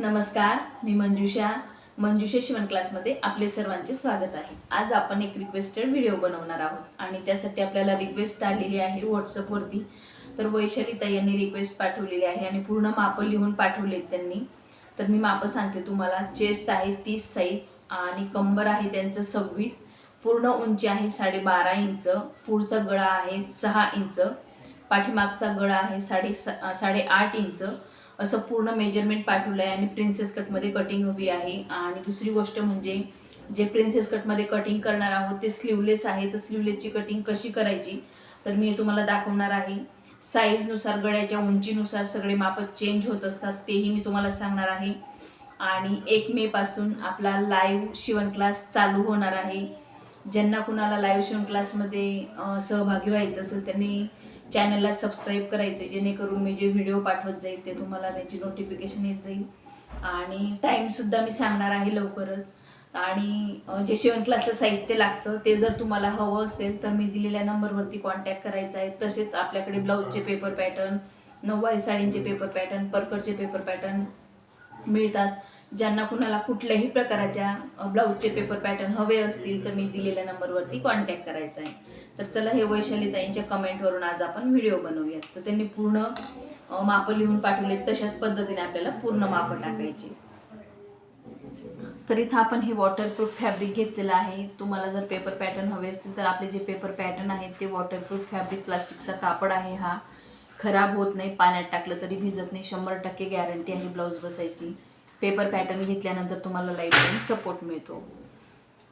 नमस्कार मी मंजुषा. मंजुषा शिवण क्लासमध्ये आपले सर्वांचे स्वागत आहे. आज आपण एक रिक्वेस्टेड व्हिडिओ बनवणार आहोत आणि त्यासाठी आपल्याला रिक्वेस्ट आलेली आहे व्हॉट्सअपवरती तर वैशालीताई यांनी रिक्वेस्ट पाठवलेली आहे आणि पूर्ण मापं लिहून पाठवलेत त्यांनी. तर मी मापं सांगते तुम्हाला. चेस्ट आहे तीस साईज आणि कंबर आहे त्यांचं सव्वीस. पूर्ण उंची आहे साडेबारा इंच. पुढचा गळा आहे सहा इंच. पाठीमागचा गळा आहे साडे सा साडेआठ इंच. असं पूर्ण मेजरमेंट पाठवलं आहे आणि प्रिन्सेस कटमध्ये कटिंग हवी आहे. आणि दुसरी गोष्ट म्हणजे जे प्रिन्सेस कटमध्ये कटिंग करणार आहोत ते स्लीवलेस आहे. तर स्लीवलेसची कटिंग कशी करायची? तर मी तुम्हाला दाखवणार आहे. साईजनुसार गळ्याच्या उंचीनुसार सगळे माप चेंज होत असतात तेही मी तुम्हाला सांगणार आहे. आणि एक मेपासून आपला लाईव्ह शिवण क्लास चालू होणार आहे. ज्यांना कुणाला लाईव्ह शिवण क्लासमध्ये सहभागी व्हायचं असेल त्यांनी चॅनलला सबस्क्राईब करायचे जेणेकरून मी जे व्हिडिओ पाठवत जाईल ते तुम्हाला त्याची नोटिफिकेशन येत जाईल. आणि टाईमसुद्धा मी सांगणार आहे लवकरच. आणि जे शिवण क्लासचं साहित्य लागतं ते जर तुम्हाला हवं असेल तर मी दिलेल्या नंबरवरती कॉन्टॅक्ट करायचा आहे. तसेच आपल्याकडे ब्लाऊजचे पेपर पॅटर्न नऊवारी साडींचे पेपर पॅटर्न परकरचे पेपर पॅटर्न मिळतात. ज्यांना कुणाला कुठल्याही प्रकाराच्या ब्लाऊजचे पेपर पॅटर्न हवे असतील तर मी दिलेल्या नंबरवरती कॉन्टॅक्ट करायचा आहे. तर चला हे वैशालीताईंच्या कमेंटवरून आज आपण व्हिडिओ बनवूयात. तर त्यांनी पूर्ण मापं लिहून पाठवले तशाच पद्धतीने आपल्याला पूर्ण मापं टाकायची. तर इथं आपण हे वॉटरप्रूफ फॅब्रिक घेतलेलं आहे. तुम्हाला जर पेपर पॅटर्न हवे असतील तर आपले जे पेपर पॅटर्न आहेत ते वॉटरप्रूफ फॅब्रिक प्लास्टिकचा कापड आहे हा. खराब होत नाही पाण्यात टाकलं तरी भिजत नाही शंभर टक्के गॅरंटी आहे ब्लाऊज बसायची. पेपर पॅटर्न घेतल्यानंतर तुम्हाला लाइट सपोर्ट मिळतो.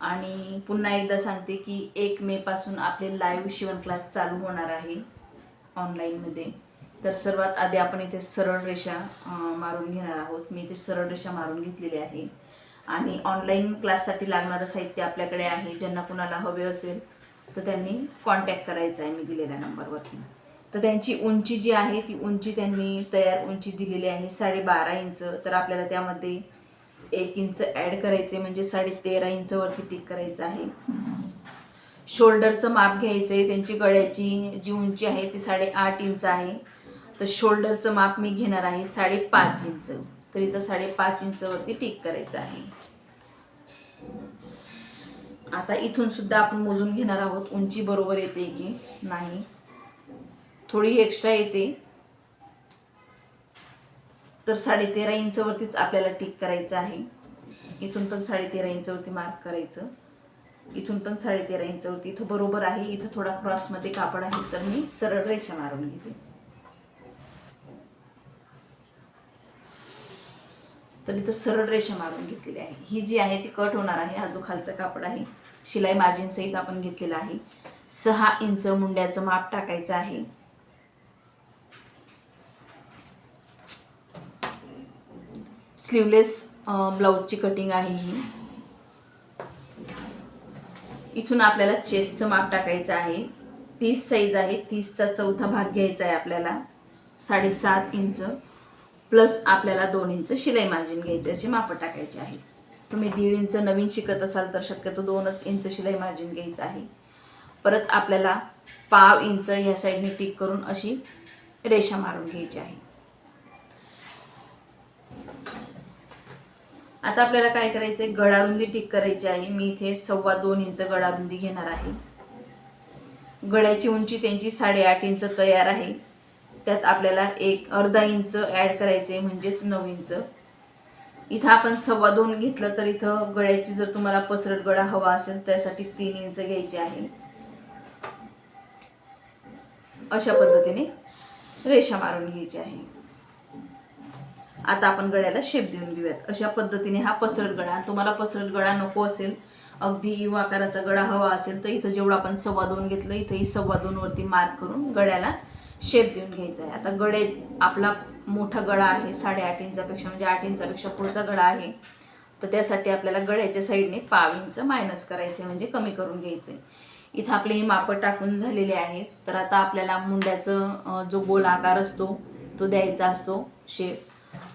आणि पुन्हा एकदा सांगते की एक मेपासून आपले लाईव्ह शिवण क्लास चालू होणार आहे ऑनलाईनमध्ये तर सर्वात आधी आपण इथे सरळ रेषा मारून घेणार आहोत. मी इथे सरळ रेषा मारून घेतलेली आहे. आणि ऑनलाईन क्लाससाठी लागणारं साहित्य आपल्याकडे आहे. ज्यांना कुणाला हवे असेल तर त्यांनी कॉन्टॅक्ट करायचा आहे मी दिलेल्या नंबरवरती तर त्यांची उंची जी आहे ती उंची त्यांनी तयार उंची दिलेली आहे साडेबारा इंच. तर आपल्याला त्यामध्ये एक इंच ॲड करायचे म्हणजे साडे तेरा इंचवरती टिक करायचं आहे. शोल्डरचं माप घ्यायचं आहे त्यांची गळ्याची जी उंची आहे ती साडेआठ इंच आहे. तर शोल्डरचं माप मी घेणार आहे साडेपाच इंच. तर इथं साडेपाच इंचवरती टिक करायचं आहे. आता इथून सुद्धा आपण मोजून घेणार आहोत उंची बरोबर येते की नाही. थोडी एक्स्ट्रा येते. तर साडेतेरा इंचवरतीच आपल्याला टिक करायचं आहे. इथून पण साडेतेरा इंचवरती मार्क करायचं. इथून पण साडेतेरा इंचवरती इथं बरोबर आहे. इथं थोडा क्रॉसमध्ये कापड आहे तर मी सरळ रेषा मारून घेते. तर इथं सरळ रेषा मारून घेतलेली आहे. ही जी आहे ती कट होणार आहे. हा जो खालचा कापड आहे शिलाई मार्जिनसहित आपण घेतलेला आहे. सहा इंच मुंड्याचं माप टाकायचं आहे. स्लीवलेस ब्लाऊजची कटिंग आहे ही. इथून आपल्याला चेस्टचं माप टाकायचं आहे. तीस साईज आहे. तीसचा चौथा भाग घ्यायचा आहे आपल्याला. साडेसात इंच प्लस आपल्याला दोन इंच शिलाई मार्जिन घ्यायचे असे मापं टाकायचे आहे. तुम्ही दीड इंच नवीन शिकत असाल तर शक्यतो दोनच इंच शिलाई मार्जिन घ्यायचं आहे. परत आपल्याला पाव इंच ह्या साईडने टिक करून अशी रेषा मारून घ्यायची आहे. आता आपल्याला काय करायचं आहे गळारुंदी टिक करायची आहे. मी इथे सव्वा दोन इंच गळारुंदी घेणार आहे. गळ्याची उंची त्यांची साडेआठ इंच तयार आहे. त्यात आपल्याला एक अर्धा इंच ॲड करायचे म्हणजेच नऊ इंच. इथं आपण सव्वा दोन घेतलं तर इथं गळ्याची जर तुम्हाला पसरट गळा हवा असेल त्यासाठी तीन इंच घ्यायचे आहे. अशा पद्धतीने रेषा मारून घ्यायची आहे. आता आपण गळ्याला शेप देऊन घेऊयात. अशा पद्धतीने हा पसरट गळा तुम्हाला पसरट गळा नको असेल अगदी यू आकाराचा गळा हवा असेल तर इथं जेवढं आपण सव्वा दोन घेतलं इथंही सव्वा दोनवरती मार्क करून गळ्याला शेप देऊन घ्यायचा आहे. आता गळे आपला मोठा गळा आहे साडेआठ इंचापेक्षा म्हणजे आठ इंचापेक्षा पुढचा गळा आहे. तर त्यासाठी आपल्याला गळ्याच्या साईडने पाव इंच मायनस करायचे म्हणजे कमी करून घ्यायचे इथं आपले हे मापं टाकून झालेले आहेत. तर आता आपल्याला मुंड्याचं जो गोल आकार असतो तो द्यायचा असतो शेप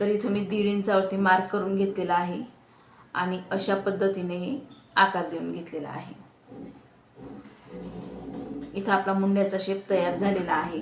तर इथं मी दीड इंचावरती मार्क करून घेतलेला आहे आणि अशा पद्धतीने आकार देऊन घेतलेला आहे. इथं आपला मुंड्याचा शेप तयार झालेला आहे.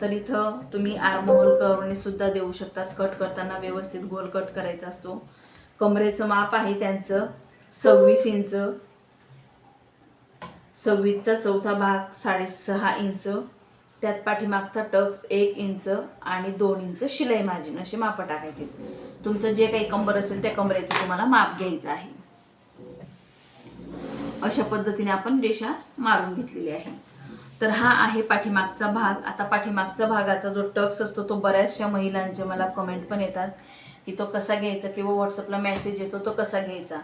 तर इथं तुम्ही आर्महोल करणे सुद्धा देऊ शकतात. कट करताना व्यवस्थित गोल कट करायचा असतो. कमरेचं माप आहे त्यांचं सव्वीस इंच. सव्वीसचा चौथा भाग साडेसहा इंच. त्यात पाठीमागचा टक्स एक इंच आणि दोन इंच शिलाई मार्जिन असे माप टाकायचे. तुमचं जे काही कंबर असेल त्या कंबरेचं तुम्हाला माप घ्यायचं आहे. अशा पद्धतीने आपण रेषा मारून घेतलेली आहे. तर हा आहे पाठीमागचा भाग. आता पाठीमागचा भागाचा जो टक्स असतो तो बऱ्याचशा महिलांचे मला कमेंट पण येतात की तो कसा घ्यायचा किंवा व्हॉट्सअपला मेसेज येतो तो कसा घ्यायचा.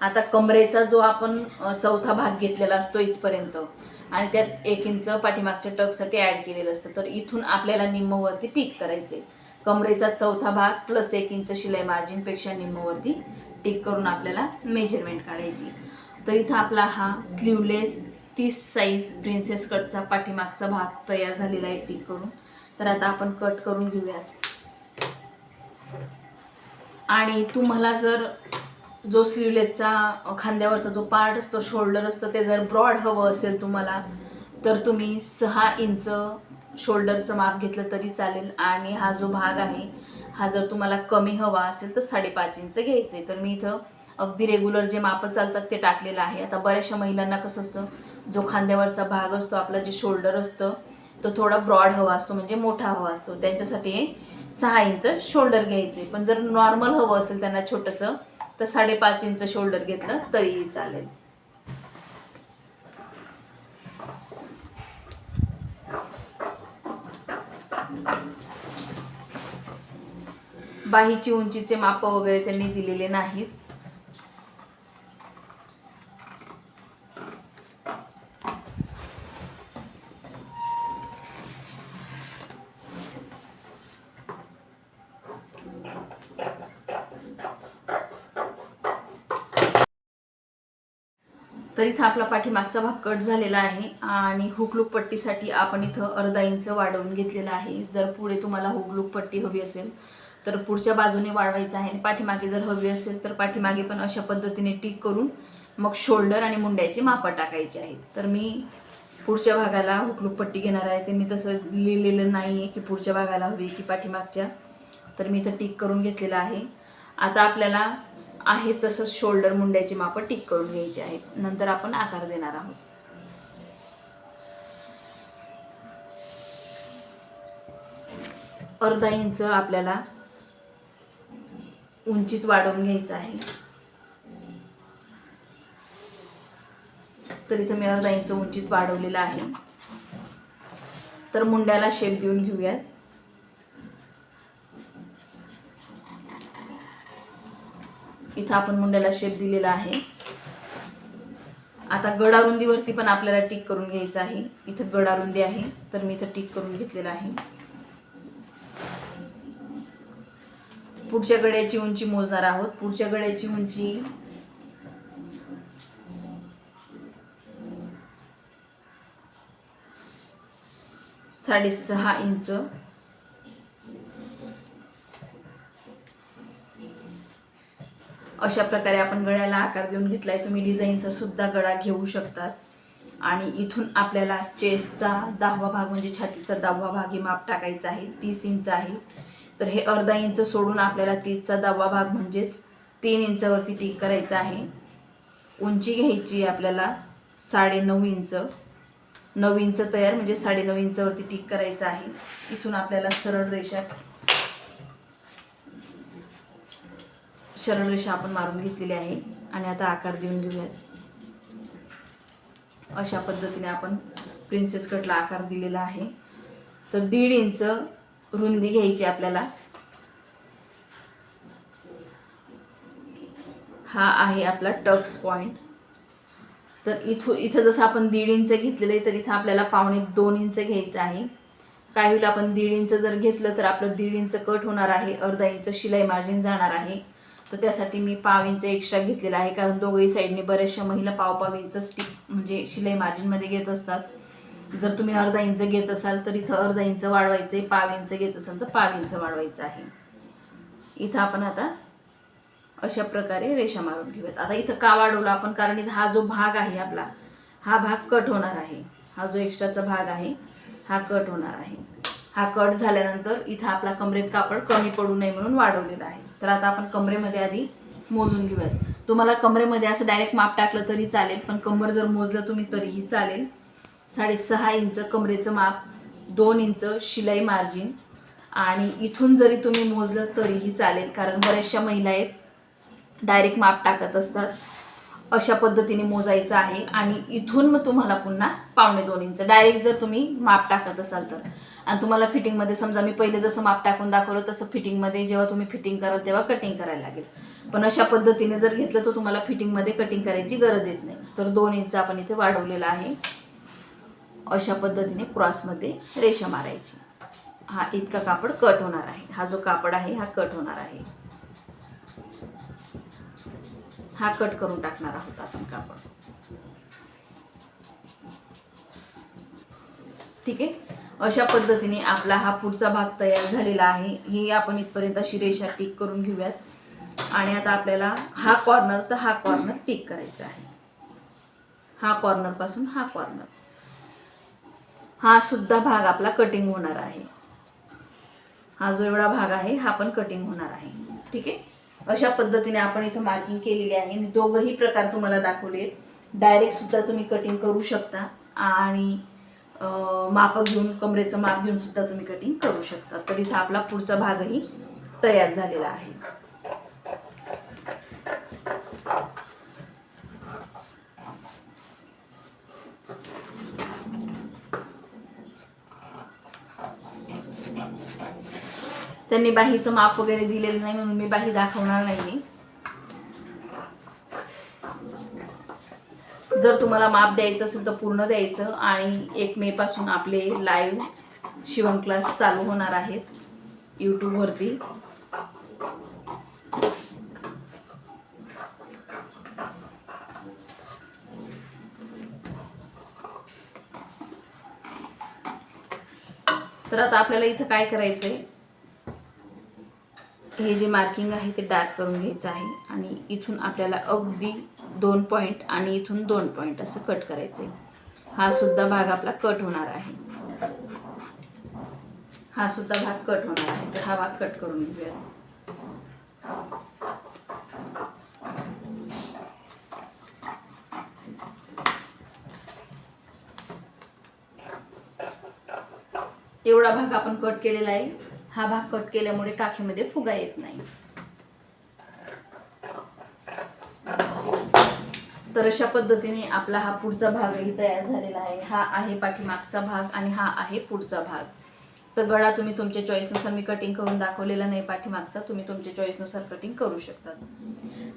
आता कमरेचा जो आपण चौथा भाग घेतलेला असतो इथपर्यंत आणि त्यात एक इंच पाठीमागच्या टकसाठी ॲड केलेलं असतं. तर इथून आपल्याला निम्मवरती टिक करायचे कमरेचा चौथा भाग प्लस एक इंच शिलाई मार्जिनपेक्षा निम्मवरती टिक करून आपल्याला मेजरमेंट काढायची. तर इथं आपला हा स्लीवलेस तीस साईज प्रिन्सेस कटचा पाठीमागचा भाग तयार झालेला आहे टिक करून. तर आता आपण कट करून घेऊयात. आणि तुम्हाला जर जो स्लीवलेसचा खांद्यावरचा जो पार्ट असतो शोल्डर असतो ते जर ब्रॉड हवं असेल तुम्हाला तर तुम्ही सहा इंच शोल्डरचं माप घेतलं तरी चालेल. आणि हा जो भाग आहे हा जर तुम्हाला कमी हवा असेल तर साडेपाच इंच घ्यायचं. आहे तर मी इथं अगदी रेग्युलर जे मापं चालतात ते टाकलेलं आहे. आता बऱ्याचशा महिलांना कसं असतं जो खांद्यावरचा भाग असतो आपला जे शोल्डर असतं तो थोडा ब्रॉड हवा असतो म्हणजे मोठा हवा असतो. त्यांच्यासाठी सहा इंच शोल्डर घ्यायचे. पण जर नॉर्मल हवं असेल त्यांना छोटंसं तर साडेपाच इंच शोल्डर घेतलं तरीही चालेल. बाहीची उंचीचे माप वगैरे त्यांनी दिलेले नाहीत. तर इथं आपला पाठीमागचा भाग कट झालेला आहे आणि हुकलूक पट्टीसाठी आपण इथं अर्धा इंच वाढवून घेतलेला आहे. जर पुढे तुम्हाला हुकलूक पट्टी हवी असेल तर पुढच्या बाजूने वाढवायचं आहे. आणि पाठीमागे जर हवी असेल तर पाठीमागे पण अशा पद्धतीने टिक करून मग शोल्डर आणि मुंड्याची मापं टाकायची आहेत. तर मी पुढच्या भागाला हुकलूक पट्टी घेणार आहे. त्यांनी तसं लिहिलेलं नाही आहे की पुढच्या भागाला हवी की पाठीमागच्या. तर मी इथं टिक करून घेतलेलं आहे. आता आपल्याला आहे तसंच शोल्डर मुंड्याची मापं टिक करून घ्यायची आहेत. नंतर आपण आकार देणार आहोत. अर्धा इंच आपल्याला उंचीत वाढवून घ्यायचं आहे. तर इथं मी अर्धा इंच उंचीत वाढवलेलं आहे. तर मुंड्याला शेप देऊन घेऊयात. इथं आपण मुंड्याला शेप दिलेला आहे. आता गडारुंदीवरती पण आपल्याला टिक करून घ्यायचं आहे. इथं गडारुंदी आहे तर मी इथं टिक करून घेतलेलं आहे. पुढच्या गड्याची उंची मोजणार आहोत. पुढच्या गड्याची उंची साडेसहा इंच. अशा प्रकारे आपण गळ्याला आकार देऊन घेतला आहे तुम्ही डिझाईनचा सुद्धा गळा घेऊ शकतात. आणि इथून आपल्याला चेस्टचा दहावा भाग म्हणजे छातीचा दहावा भाग हे माप टाकायचा आहे. तीस इंच आहे. तर हे अर्धा इंच सोडून आपल्याला तीसचा दहावा भाग म्हणजेच तीन इंचावरती टिक करायचा आहे. उंची घ्यायची आहे आपल्याला साडेनऊ इंच. नऊ इंच तयार म्हणजे साडेनऊ इंचावरती टिक करायचं आहे. इथून आपल्याला सरळ रेषा रेषा आपण मारून घेतलेली आहे. आणि आता आकार देऊन घेऊयात. अशा पद्धतीने आपण प्रिन्सेस कटला आकार दिलेला आहे. तर दीड इंच रुंदी घ्यायची आपल्याला. हा आहे आपला टक्स पॉइंट तर इथू इथं जसं आपण दीड इंच घेतलेलं आहे तर इथं आपल्याला पावणे दोन इंच घ्यायचं आहे. काय होईल आपण दीड इंच जर घेतलं तर आपलं दीड इंच कट होणार आहे. अर्धा इंच शिलाई मार्जिन जाणार आहे. तर त्यासाठी मी पाव इंच एक्स्ट्रा घेतलेला आहे. कारण दोघंही साईडने बऱ्याचशा महिला पाव पाव इंच स्टिप म्हणजे शिलाई मार्जिनमध्ये घेत असतात. जर तुम्ही अर्धा इंच घेत असाल तर इथं अर्धा इंच वाढवायचं आहे पाव इंच घेत असाल तर पाव इंच वाढवायचं आहे. इथं आपण आता अशा प्रकारे रेषा मारून घेऊयात. आता इथं का वाढवलं आपण? कारण इथं हा जो भाग आहे आपला हा भाग कट होणार आहे. हा जो एक्स्ट्राचा भाग आहे हा कट होणार आहे. हा कट झाल्यानंतर इथं आपला कमरेत कापड कमी पडू नये म्हणून वाढवलेला आहे. तर आता आपण कमरेमध्ये आधी मोजून घेऊयात. तुम्हाला कमरेमध्ये असं डायरेक्ट माप टाकलं तरी चालेल पण कंबर जर मोजलं तुम्ही तरीही चालेल. साडेसहा इंच कमरेचं माप दोन इंच शिलाई मार्जिन आणि इथून जरी तुम्ही मोजलं तरीही चालेल कारण बऱ्याचशा महिला आहेत डायरेक्ट माप टाकत असतात. अशा पद्धतीने मोजायचं आहे आणि इथून मग तुम्हाला पुन्हा पावणे दोन इंच. डायरेक्ट जर तुम्ही माप टाकत असाल तर. आणि तुम्हाला फिटिंगमध्ये समजा मी पहिले जसं माप टाकून दाखवलं तसं फिटिंगमध्ये जेव्हा तुम्ही फिटिंग कराल तेव्हा कटिंग करायला लागेल. पण अशा पद्धतीने जर घेतलं तर तुम्हाला फिटिंगमध्ये कटिंग करायची गरज येत नाही. तर दोन इंच आपण इथे वाढवलेला आहे. अशा पद्धतीने क्रॉसमध्ये रेषा मारायची. हा इतका कापड कट होणार आहे. हा जो कापड आहे हा कट होणार आहे. हा कट करून टाकणार आहोत आपण कापड. ठीक आहे? अशा पद्धतीने आपला हा पुढचा भाग तयार झालेला आहे. हे आपण इथपर्यंत अशी रेषा टिक करून घेऊयात. आणि आता आपल्याला हा कॉर्नर तर हा कॉर्नर टिक करायचा आहे. हा कॉर्नरपासून हा कॉर्नर हा सुद्धा भाग आपला कटिंग होणार आहे. हा जो एवढा भाग आहे हा पण कटिंग होणार आहे. ठीक आहे? अशा पद्धतीने आपण इथं मार्किंग केलेली आहे. मी दोघंही प्रकार तुम्हाला दाखवले डायरेक्ट सुद्धा तुम्ही कटिंग करू शकता आणि मापक माप घेऊन कमरेचं माप घेऊन सुद्धा तुम्ही कटिंग करू शकता. तर इथं आपला पुढचा भागही तयार झालेला आहे. त्यांनी बाहीचं माप वगैरे दिलेलं नाही म्हणून मी बाही दाखवणार नाही जर तुम्हाला माप द्यायचं असेल तर पूर्ण द्यायचं आणि एक मे पासून आपले लाईव्ह शिवण क्लास चालू होणार आहेत यूट्यूबवरती तर आता आपल्याला इथं काय करायचंय? हे जे मार्किंग आहे ते डार्क करून घ्यायचं आहे. आणि इथून आपल्याला अगदी दोन पॉईंट आणि इथून दोन पॉईंट असं कट करायचं आहे हा सुद्धा भाग आपला कट होणार आहे. हा सुद्धा भाग कट होणार आहे. तर हा भाग कट करून घेऊया. एवढा भाग आपण कट केलेला आहे. हा भाग कट केल्यामुळे काखेमध्ये फुगा येत नाही. तर अशा पद्धतीने आपला हा पुढचा भागही तयार झालेला आहे. हा आहे पाठीमागचा भाग आणि हा आहे पुढचा भाग. तर गळा तुम्ही तुमच्या चॉईसनुसार मी कटिंग करून दाखवलेला नाही पाठीमागचा तुम्ही तुमच्या चॉईसनुसार कटिंग करू शकता.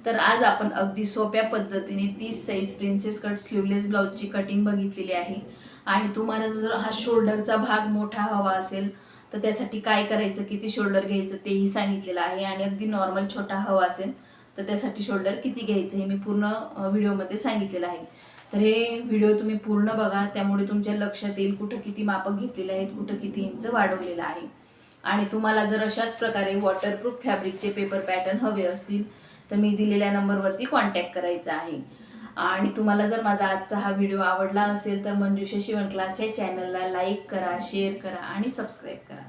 तर आज आपण अगदी सोप्या पद्धतीने तीस साईज प्रिन्सेस कट स्लीवलेस ब्लाऊजची कटिंग बघितलेली आहे. आणि तुम्हाला जर हा शोल्डरचा भाग मोठा हवा असेल तर त्यासाठी काय करायचं किती शोल्डर घ्यायचं तेही सांगितलेलं आहे आणि अगदी नॉर्मल छोटा हवा असेल तर त्यासाठी शोल्डर किती घ्यायचं हे मी पूर्ण व्हिडिओमध्ये सांगितलेलं आहे. तर हे व्हिडिओ तुम्ही पूर्ण बघा त्यामुळे तुमच्या लक्षात येईल कुठं किती मापक घेतलेले आहेत कुठं किती इंच वाढवलेलं आहे. आणि तुम्हाला जर अशाच प्रकारे वॉटरप्रूफ फॅब्रिकचे पेपर पॅटर्न हवे असतील तर मी दिलेल्या नंबरवरती कॉन्टॅक्ट करायचा आहे. आणि तुम्हाला जर माझा आजचा हा व्हिडिओ आवडला असेल तर मंजुषा शिवण क्लास या चॅनलला लाईक करा शेअर करा आणि सबस्क्राईब करा.